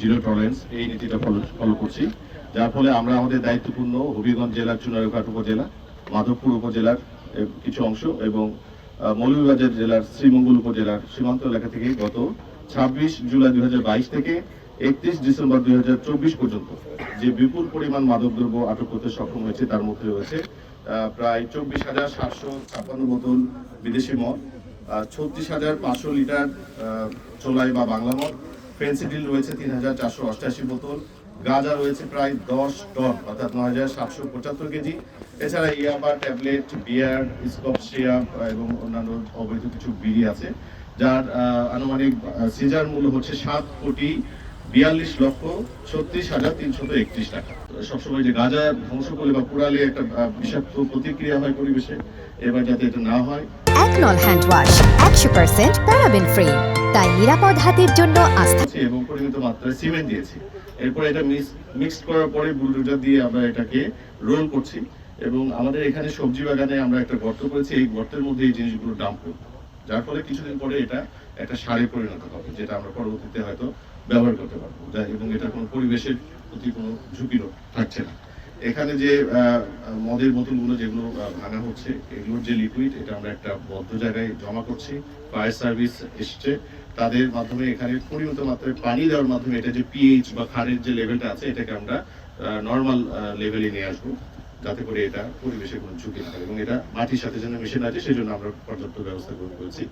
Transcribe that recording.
Zero tolerance এই নীতিটা follow follow করছি। যার ফলে আমরা আমাদের দায়িত্বপূর্ণ হবিগঞ্জ জেলার চুনারঘাট উপজেলা, মাধবপুর উপজেলার কিছু অংশ এবং মৌলভীবাজার জেলার শ্রীমঙ্গল উপজেলার সীমান্ত এলাকা থেকে গত ছাব্বিশ জুলাই দুই হাজার বাইশ থেকে একত্রিশ ডিসেম্বর দুই হাজার চব্বিশ পর্যন্ত যে বিপুল পরিমাণ মাদকদ্রব্য আটক করতে সক্ষম হয়েছে, তার মধ্যে রয়েছে প্রায় চব্বিশ হাজার সাতশো ছাপ্পান্ন বোতল বিদেশি মদ ছত্রিশ হাজার পাঁচশো লিটার চোলাই বা বাংলা মদ ফেন্সিডিল রয়েছে তিন হাজার চারশো অষ্টাশি বোতল, গাঁজা রয়েছে প্রায় দশ টন, অর্থাৎ নয় হাজার সাতশো পঁচাত্তর কেজি। এছাড়া ইয়াবা, ট্যাবলেট, বিয়ার, স্কপ এবং অন্যান্য অবৈধ কিছু বিড়ি আছে, যার আনুমানিক সিজার মূল্য হচ্ছে সাত কোটি বিয়াল্লিশ লক্ষ ছত্রিশ হাজার তিনশত একত্রিশ টাকা। সবসময় যে গাঁজা ধ্বংস করলে বা পুরালে একটা বিষাক্ত প্রতিক্রিয়া হয় পরিবেশে, এবার যাতে এটা না হয়। হ্যান্ড ওয়াশ একশো পার্সেন্ট প্যারাবেন ফ্রি তাই নিরাপদ হাতের জন্য আস্থা এবং পরিমিত মাত্রায় সিমেন্ট দিয়েছি। এরপর এটা মিক্সড করার পরে বুলডোজার দিয়ে আমরা এটাকে রোল করছি এবং আমাদের এখানে সবজি বাগানে আমরা একটা গর্ত করেছি। এই গর্তের মধ্যে এই জিনিসগুলো ডাম্প করব। যার ফলে কিছুদিন পরে এটা একটা সারে পরিণত হবে, যেটা আমরা পরবর্তীতে হয়তো ব্যবহার করতে পারব। এবং এটা কোনো পরিবেশের প্রতি কোনো ঝুঁকি থাকছে না। এখানে যে মদের বোতলগুলো যেগুলো ভাঙা হচ্ছে, এগুলোর যে লিকুইড এটা আমরা একটা বদ্ধ জায়গায় জমা করছি। ফায়ার সার্ভিস এসছে। তাদের মাধ্যমে এখানে পরিমিত মাত্রায় পানি দেওয়ার মাধ্যমে এটা যে পিএইচ বা ক্ষারের যে লেভেলটা আছে, এটাকে আমরা নর্মাল লেভেলে নিয়ে আসব, যাতে করে এটা পরিবেশে কোনো ঝুঁকি না এবং এটা মাটির সাথে যেন মিশে না যায় সেই জন্য আমরা পর্যাপ্ত ব্যবস্থা গ্রহণ করেছি।